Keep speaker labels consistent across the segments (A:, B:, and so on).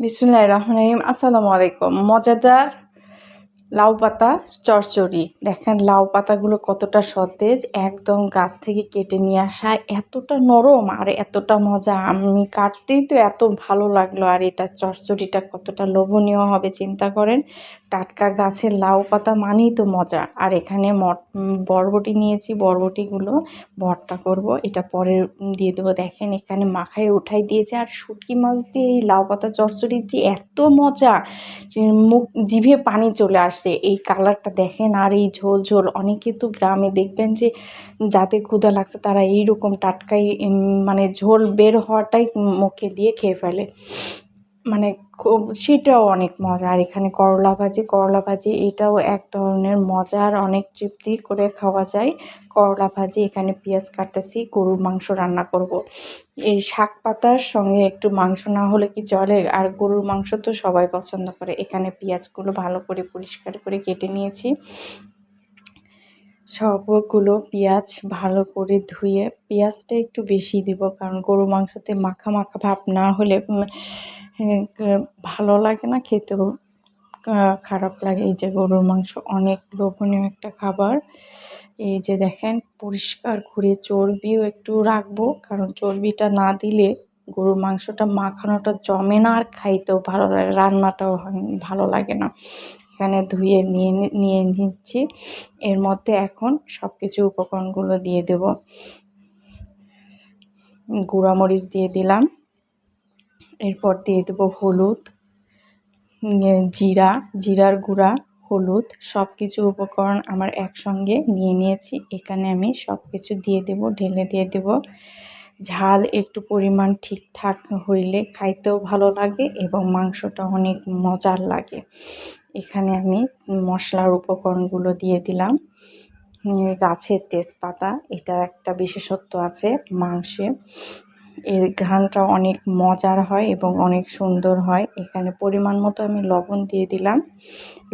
A: বিসমুল্লাহ রহমান রহিম। আসসালামু আলাইকুম। মজাদার লাউ পাতা চচ্চড়ি দেখেন লাউ পাতাগুলো কতটা সতেজ, একদম গাছ থেকে কেটে নিয়ে আসা, এতটা নরম আর এতটা মজা। আমি কাটতেই তো এত ভালো লাগল আর এটা চচ্চড়িটা কতটা লোভনীয় হবে, চিন্তা করেন। টাটকা গাছের লাউ পাতা মানেই তো মজা। আর এখানে মট বরবটি নিয়েছি, বরবটিগুলো ভর্তা করব। এটা পরে দিয়ে দেবো। দেখেন এখানে মাখায় উঠাই দিয়েছে। আর শুটকি মাছ দিয়ে এই লাউ পাতা চচ্চড়ির যে এত মজা মুখ জিভে পানি চলে আসছে এই কালারটা দেখেন আর এই ঝোল ঝোল অনেকে তো গ্রামে দেখবেন যে যাদের ক্ষুধা লাগছে তারা এই রকম টাটকাই মানে ঝোল বের হওয়াটাই মুখে দিয়ে খেয়ে ফেলে। মানে খুব, সেটাও অনেক মজা। আর এখানে করলা ভাজি করলা ভাজি এটাও এক ধরনের মজার অনেক তৃপ্তি করে খাওয়া যায়। করলা ভাজি, এখানে পেঁয়াজ কাটতেছি, গরুর মাংস রান্না করব। এই শাক পাতার সঙ্গে একটু মাংস না হলে কি চলে আর গরুর মাংস তো সবাই পছন্দ করে। এখানে পেঁয়াজগুলো ভালো করে পরিষ্কার করে কেটে নিয়েছি। সবগুলো পেঁয়াজ ভালো করে ধুয়ে, পেঁয়াজটা একটু বেশি দিব। কারণ গরু মাংসতে মাখা মাখা ভাব না হলে ভালো লাগে না খেতেও। খারাপ লাগে। এই যে গরুর মাংস, অনেক লোভনীয় একটা খাবার। এই যে দেখেন, পরিষ্কার করে চর্বিও একটু রাখব, কারণ চর্বিটা না দিলে গরুর মাংসটা মাখানোটা জমে না আর খাইতেও ভালো লাগে, রান্নাটাও ভালো লাগে না। এখানে ধুয়ে নিয়ে নিয়ে নিচ্ছি। এর মধ্যে এখন সব কিছু উপকরণগুলো দিয়ে দেব। গুঁড়ামরিচ দিয়ে দিলাম। এরপর দিয়ে দেবো হলুদ জিরা, জিরার গুঁড়া, হলুদ সব কিছু উপকরণ আমার একসঙ্গে নিয়ে নিয়েছি। এখানে আমি সব কিছু দিয়ে দেব, ঢেলে দিয়ে দেব। ঝাল একটু পরিমাণ ঠিকঠাক হইলে খাইতেও ভালো লাগে এবং মাংসটা অনেক মজার লাগে। এখানে আমি মশলার উপকরণগুলো দিয়ে দিলাম। গাছের তেজপাতা, এটা একটা বিশেষত্ব আছে মাংসে। এর ঘ্রাণটা অনেক মজার হয় এবং অনেক সুন্দর হয় এখানে পরিমাণ মতো আমি লবণ দিয়ে দিলাম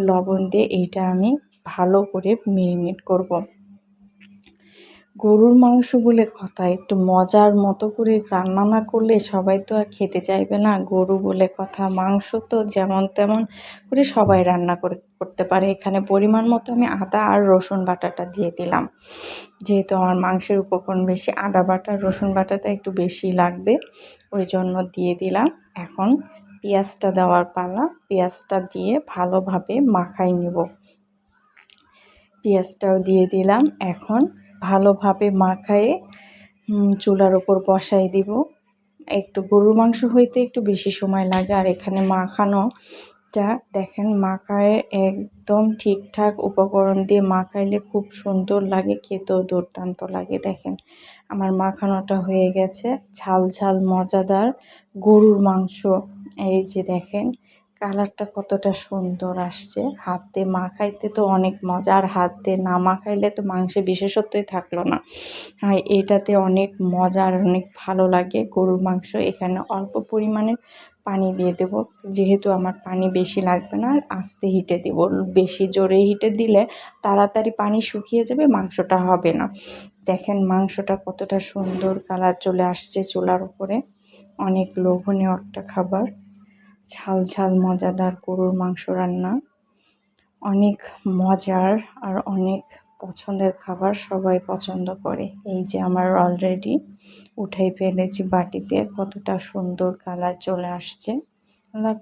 A: লবণ দিয়ে এইটা আমি ভালো করে মেরিনেট করব। গরুর মাংস বলে কথা, একটু মজার মতো করে রান্না না করলে সবাই তো আর খেতে চাইবে না। গরু বলে কথা, মাংস তো যেমন তেমন করে সবাই রান্না করে, করতে পারে। এখানে পরিমাণ মতো আমি আদা আর রসুন বাটাটা দিয়ে দিলাম। যেহেতু আমার মাংসের উপকরণ বেশি, আদা বাটা, রসুন বাটাটা একটু বেশি লাগবে, ওই জন্য দিয়ে দিলাম। এখন পেঁয়াজটা দেওয়ার পালা, পেঁয়াজটা দিয়ে ভালোভাবে মাখাই নেব। পেঁয়াজটাও দিয়ে দিলাম। এখন ভালোভাবে মাখায়ে চুলার ওপর বসাই দিব। একটু গরুর মাংস হইতে একটু বেশি সময় লাগে, আর এখানে মাখানোটা দেখেন মাখায় একদম ঠিকঠাক উপকরণ দিয়ে মাখাইলে খুব সুন্দর লাগে, খেতেও দুর্দান্ত লাগে। দেখেন আমার মাখানোটা হয়ে গেছে, ঝাল ঝাল, মজাদার গরুর মাংস। এই যে দেখেন কালারটা কতটা সুন্দর আসছে। হাতে মাখাইতে তো অনেক মজা, আর হাতে না মাখাইলে তো মাংসে বিশেষত্বই থাকল না। হ্যাঁ এটাতে অনেক মজা আর অনেক ভালো লাগে। গরুর মাংস এখানে অল্প পরিমাণে পানি দিয়ে দেব। যেহেতু আমার পানি বেশি লাগবে না আর আস্তে হিটে দেব। বেশি জোরে হিটে দিলে তাড়াতাড়ি পানি শুকিয়ে যাবে, মাংসটা হবে না। দেখেন মাংসটা কতটা সুন্দর কালার চলে আসছে চুলার উপরে। অনেক লোভনীয় একটা খাবার। ঝাল ঝাল, মজাদার গরুর মাংস রান্না। অনেক মজার আর অনেক পছন্দের খাবার সবাই পছন্দ করে। এই যে আমার অলরেডি উঠাই ফেলেছি বাটিতে, কতটা সুন্দর কালার চলে আসছে। আল্লাহ